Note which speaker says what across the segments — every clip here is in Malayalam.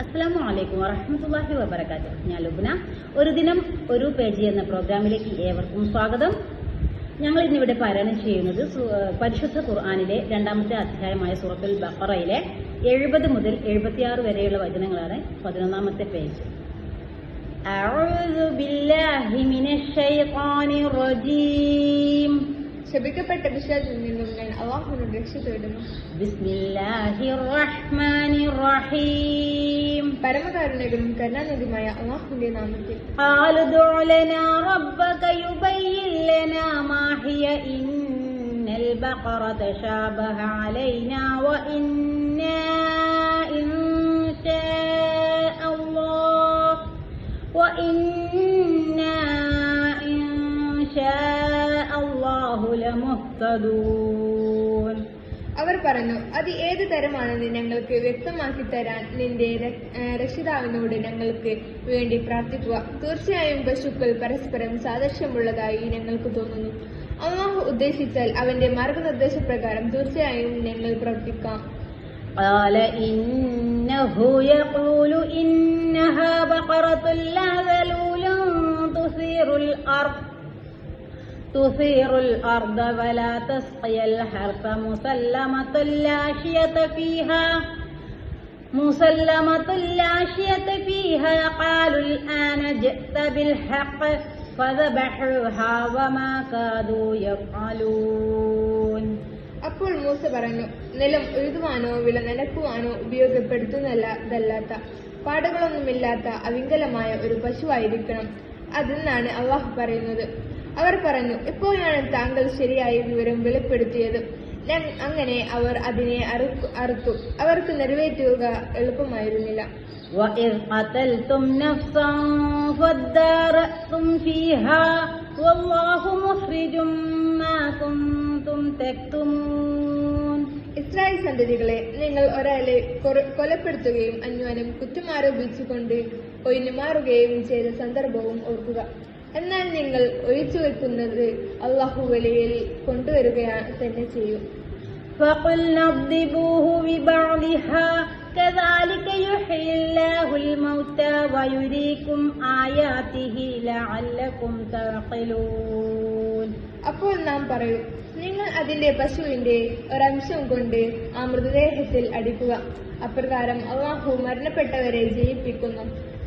Speaker 1: അസ്സാം വലൈക്കും വറഹമത്തല്ലാഹി വബർക്കാത്ത് ഞാൻ ലുബ്ന. ഒരു ദിനം ഒരു പേജ് എന്ന പ്രോഗ്രാമിലേക്ക് ഏവർക്കും സ്വാഗതം. ഞങ്ങൾ ഇന്നിവിടെ പാരായണം ചെയ്യുന്നത് പരിശുദ്ധ ഖുർആാനിലെ രണ്ടാമത്തെ അധ്യായമായ സൂറത്തുൽ ബഹറയിലെ എഴുപത് മുതൽ എഴുപത്തിയാറ് വരെയുള്ള വചനങ്ങളാണ് പതിനൊന്നാമത്തെ പേജ്.
Speaker 2: ശപിക്കപ്പെട്ട പിശാചിൽ നിന്നും ഞാൻ രക്ഷ തേടുന്നു. പരമകാരുണ്യകനും കരുണാനിധിയുമായ അള്ളാഹുവിന്റെ നാമത്തിൽ
Speaker 1: ആലുദുലനാ റബ്ബക യുബയ്യില്ലനാ മാഹിയ ഇന്നൽ ബഖറ തശാബഹ അലൈനാ വഇന്നാ ഇൻ ഷാ അല്ലാഹ് വഇന്നാ ഇൻ ഷാ അല്ലാഹു ലമുഹ്തദൂൻ إن شاء الله لمهتدون
Speaker 2: അവർ പറഞ്ഞു അത് ഏത് തരമാണെന്ന് ഞങ്ങൾക്ക് വ്യക്തമാക്കി തരാൻ നിന്റെ ര- ഏ, രക്ഷിതാവിനോട് ഞങ്ങൾക്ക് വേണ്ടി പ്രാർത്ഥിക്കുക തീർച്ചയായും പശുക്കൾ പരസ്പരം സാദൃശ്യമുള്ളതായി ഞങ്ങൾക്ക് തോന്നുന്നു അള്ളാഹു ഉദ്ദേശിച്ചാൽ അവന്റെ മാർഗനിർദ്ദേശപ്രകാരം തീർച്ചയായും ഞങ്ങൾ പ്രവർത്തിക്കാം
Speaker 1: قال إنه يقول إنها بقرة لا ذلول تثير الأرض تثير الأرض ولا تسقي الحرث مسلمة لا شية فيها مسلمة لا شية فيها قالوا الآن جئت بالحق فذبحوها وما كادوا يفعلون
Speaker 2: അപ്പോൾ മൂസ പറഞ്ഞു നിലം ഉഴുതുവാനോ വില നനക്കുവാനോ ഉപയോഗപ്പെടുത്തുന്നതല്ലാത്ത പാടുകളൊന്നുമില്ലാത്ത അവിങ്കലമായ ഒരു പശുവായിരിക്കണം അതെന്നാണ് അള്ളാഹു പറയുന്നത് അവർ പറഞ്ഞു ഇപ്പോഴാണ് താങ്കൾ ശരിയായ വിവരം വെളിപ്പെടുത്തിയത് ഞാൻ- അങ്ങനെ അവർ അതിനെ അറുക്കു- അറുത്തു അവർക്ക് നിറവേറ്റുക എളുപ്പമായിരുന്നില്ല
Speaker 1: وإذ قتلتم نفسا فادارأتم فيها والله مخرج ما كنتم تكتمون
Speaker 2: ഇസ്രായേൽ സന്തതികളെ നിങ്ങൾ ഒരാളെ കൊറ- കൊലപ്പെടുത്തുകയും അന്വാനം കുറ്റമാരോപിച്ചുകൊണ്ട് ഒഴിഞ്ഞു മാറുകയും ചെയ്ത സന്ദർഭവും ഓർക്കുക എന്നാൽ നിങ്ങൾ ഒഴിച്ചു വെക്കുന്നത് അള്ളാഹു വെളിയിൽ കൊണ്ടുവരികയാണ് തന്നെ ചെയ്യും
Speaker 1: فقلنا اضربوه ببعضها كذلك يحيي الله الموتى ويريكم آياته لعلكم تعقلون
Speaker 2: അപ്പോൾ നാം പറയും നിങ്ങൾ അതിന്റെ പശുവിന്റെ ഒരംശം കൊണ്ട് ആ മൃതദേഹത്തിൽ അടിക്കുക അപ്രകാരം അള്ളാഹു മരണപ്പെട്ടവരെ ജയിപ്പിക്കുന്നു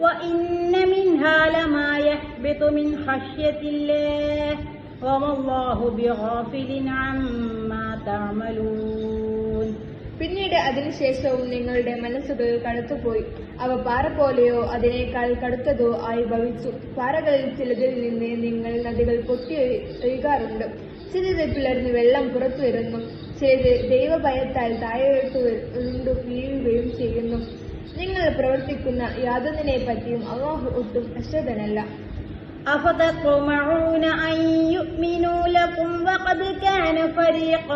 Speaker 1: وإن منها لما يهبط من خشية الله وما الله بغافل عما تعملون
Speaker 2: പിന്നീട് അതിനുശേഷവും നിങ്ങളുടെ മനസ്സുകൾ കടുത്തുപോയി അവ പാറ പോലെയോ അതിനേക്കാൾ കടുത്തതോ ആയി ഭവിച്ചു പാറകളിൽ ചിലതിൽ നിന്ന് നിങ്ങൾ നദികൾ പൊട്ടി ഒഴു- ഒഴുകാറുണ്ട് ചിലത് പിളർന്ന് വെള്ളം പുറത്തു വരുന്നു ചിലത് ദൈവഭയത്താൽ താഴോട്ട് ഉരുണ്ടു വീഴുകയും ചെയ്യുന്നു നിങ്ങൾ പ്രവർത്തിക്കുന്ന യാതൊന്നിനെ പറ്റിയും അള്ളാഹു ഒട്ടും അശ്രദ്ധനല്ല
Speaker 1: أفتطمعون أن يؤمنوا لكم وقد كان فريق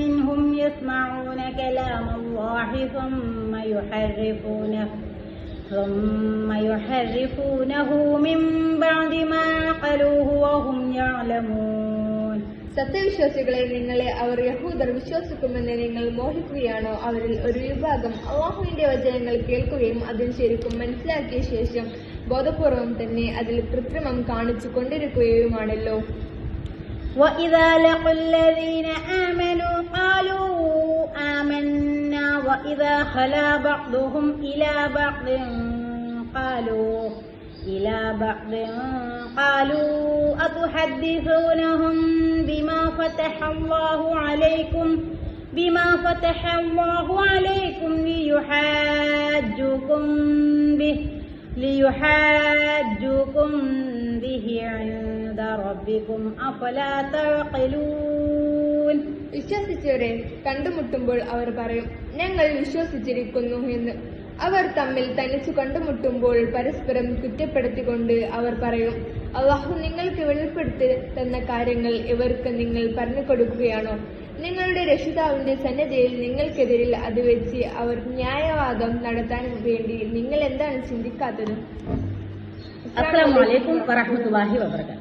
Speaker 1: منهم يسمعون كلام الله ثم يحرفونه ثم يحرفونه من بعد ما عقلوه وهم يعلمون
Speaker 2: സത്യവിശ്വാസികളെ നിങ്ങളെ അവർ യഹൂദർ വിശ്വസിക്കുമെന്ന് നിങ്ങൾ മോഹിക്കുകയാണോ അവരിൽ ഒരു വിഭാഗം അള്ളാഹുവിന്റെ വചനങ്ങൾ കേൾക്കുകയും അതിൽ ശരിക്കും മനസ്സിലാക്കിയ ശേഷം ബോധപൂർവം തന്നെ അതിൽ കൃത്രിമം കാണിച്ചു കൊണ്ടിരിക്കുകയുമാണല്ലോ
Speaker 1: وإذا لقوا الذين آمنوا قالوا آمنا وإذا خلا بعضهم إلى بعض قالوا إلى بعض قالوا أتحدثونهم فتح الله عليكم بما فتح الله عليكم ليحاجوكم به ليحاجوكم به عند ربكم أفلا تعقلون
Speaker 2: വിശ്വസിച്ചവരെ കണ്ടുമുട്ടുമ്പോൾ അവർ പറയും ഞങ്ങൾ വിശ്വസിച്ചിരിക്കുന്നു എന്ന് അവർ തമ്മിൽ തനിച്ചു കണ്ടുമുട്ടുമ്പോൾ പരസ്പരം കുറ്റപ്പെടുത്തിക്കൊണ്ട് അവർ പറയും അള്ളാഹു നിങ്ങൾക്ക് വെളിപ്പെടുത്തി തന്ന കാര്യങ്ങൾ ഇവർക്ക് നിങ്ങൾ പറഞ്ഞു കൊടുക്കുകയാണോ? നിങ്ങളുടെ രക്ഷിതാവിന്റെ സന്നദ്ധയിൽ നിങ്ങൾക്കെതിരിൽ അത് വെച്ച് അവർ ന്യായവാദം നടത്താൻ വേണ്ടി നിങ്ങൾ എന്താണ് ചിന്തിക്കാത്തത്?
Speaker 1: അസ്സാം വലൈക്കും വറഹമത്തല്ലാഹി വബർക്കാത്തു